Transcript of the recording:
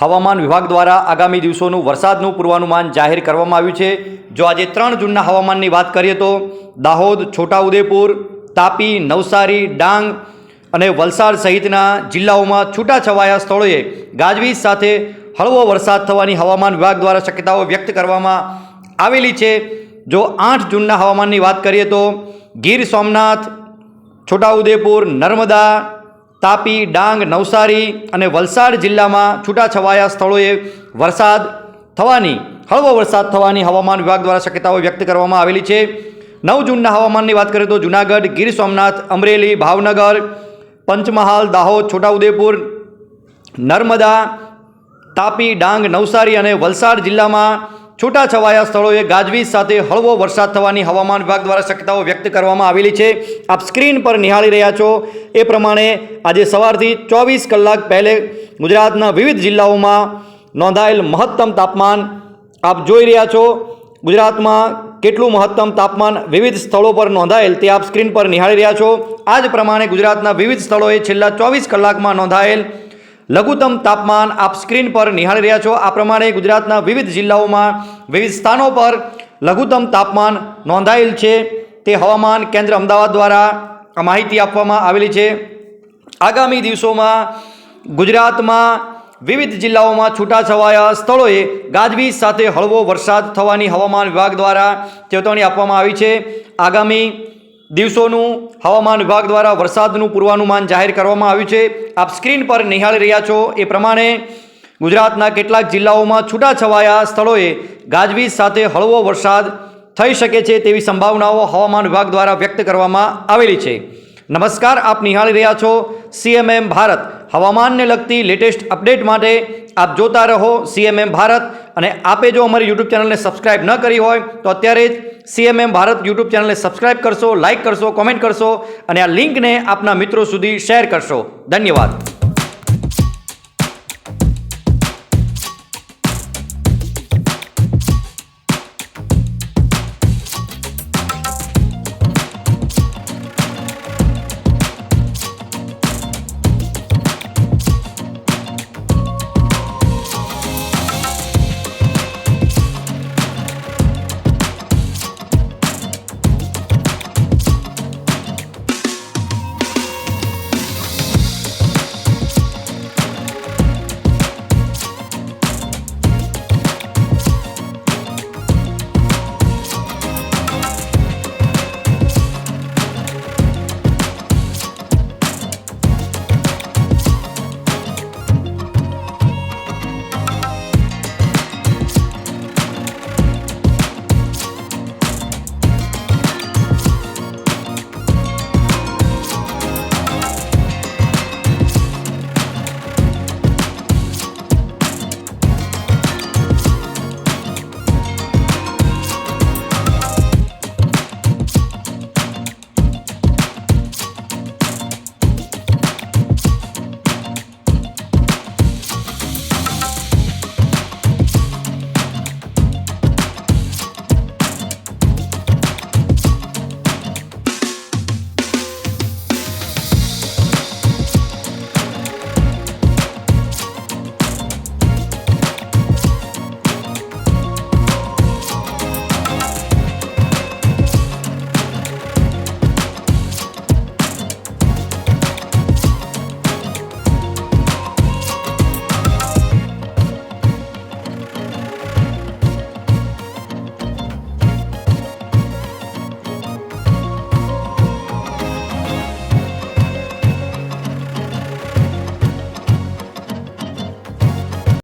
હવામાન વિભાગ દ્વારા આગામી દિવસોનું વરસાદનું પૂર્વાનુમાન જાહેર કરવામાં આવ્યું છે. જો આજે ત્રણ જૂનના હવામાનની વાત કરીએ તો દાહોદ, છોટાઉદેપુર, તાપી, નવસારી, ડાંગ અને વલસાડ સહિતના જિલ્લાઓમાં છૂટાછવાયા સ્થળોએ ગાજવીજ સાથે હળવો વરસાદ થવાની હવામાન વિભાગ દ્વારા શક્યતાઓ વ્યક્ત કરવામાં આવેલી છે. જો આઠ જૂનના હવામાનની વાત કરીએ તો ગીર સોમનાથ, છોટાઉદેપુર, નર્મદા તાપી, ડાંગ, નવસારી અને વલસાડ જિલ્લામાં છૂટાછવાયા સ્થળોએ વરસાદ થવાની, હળવો વરસાદ થવાની હવામાન વિભાગ દ્વારા શક્યતાઓ વ્યક્ત કરવામાં આવેલી છે. નવ જૂનના હવામાનની વાત કરીએ તો જૂનાગઢ, ગીર સોમનાથ, અમરેલી, ભાવનગર, પંચમહાલ, દાહોદ, છોટાઉદેપુર, નર્મદા, તાપી, ડાંગ, નવસારી અને વલસાડ જિલ્લામાં છૂટાછવાયા સ્થળોએ ગાજવીજ સાથે હળવો વરસાદ થવાની હવામાન વિભાગ દ્વારા શક્યતાઓ વ્યક્ત કરવામાં આવેલી છે. આપ સ્ક્રીન પર નિહાળી રહ્યા છો. એ પ્રમાણે આજે સવારથી ચોવીસ કલાક પહેલે ગુજરાતના વિવિધ જિલ્લાઓમાં નોંધાયેલ મહત્તમ તાપમાન આપ જોઈ રહ્યા છો. ગુજરાતમાં કેટલું મહત્તમ તાપમાન વિવિધ સ્થળો પર નોંધાયેલ તે આપ સ્ક્રીન પર નિહાળી રહ્યા છો. આ જ પ્રમાણે ગુજરાતના વિવિધ સ્થળોએ છેલ્લા ચોવીસ કલાકમાં નોંધાયેલ લઘુત્તમ તાપમાન આપ સ્ક્રીન પર નિહાળી રહ્યા છો. આ પ્રમાણે ગુજરાતના વિવિધ જિલ્લાઓમાં વિવિધ સ્થાનો પર લઘુત્તમ તાપમાન નોંધાયેલ છે. તે હવામાન કેન્દ્ર અમદાવાદ દ્વારા માહિતી આપવામાં આવેલી છે. આગામી દિવસોમાં ગુજરાતમાં વિવિધ જિલ્લાઓમાં છૂટાછવાયા સ્થળોએ ગાજવીજ સાથે હળવો વરસાદ થવાની હવામાન વિભાગ દ્વારા ચેતવણી આપવામાં આવી છે. આગામી દિવસોનું હવામાન વિભાગ દ્વારા વરસાદનું પૂર્વાનુમાન જાહેર કરવામાં આવ્યું છે. આપ સ્ક્રીન પર નિહાળી રહ્યા છો. એ પ્રમાણે ગુજરાતના કેટલાક જિલ્લાઓમાં છૂટાછવાયા સ્થળોએ ગાજવીજ સાથે હળવો વરસાદ થઈ શકે છે તેવી સંભાવનાઓ હવામાન વિભાગ દ્વારા વ્યક્ત કરવામાં આવેલી છે. નમસ્કાર, આપ નિહાળી રહ્યા છો સીએમએમ ભારત. હવામાનને લગતી લેટેસ્ટ અપડેટ માટે આપ જોતા રહો સીએમએમ ભારત અને આપે જો અમારી યુટ્યુબ ચેનલને સબસ્ક્રાઇબ ન કરી હોય તો અત્યારે જ સીએમએમ ભારત યુટ્યુબ ચેનલને સબસ્ક્રાઇબ કરશો, લાઇક કરશો, કોમેન્ટ કરશો અને આ લિંકને આપના મિત્રો સુધી શેર કરશો. ધન્યવાદ.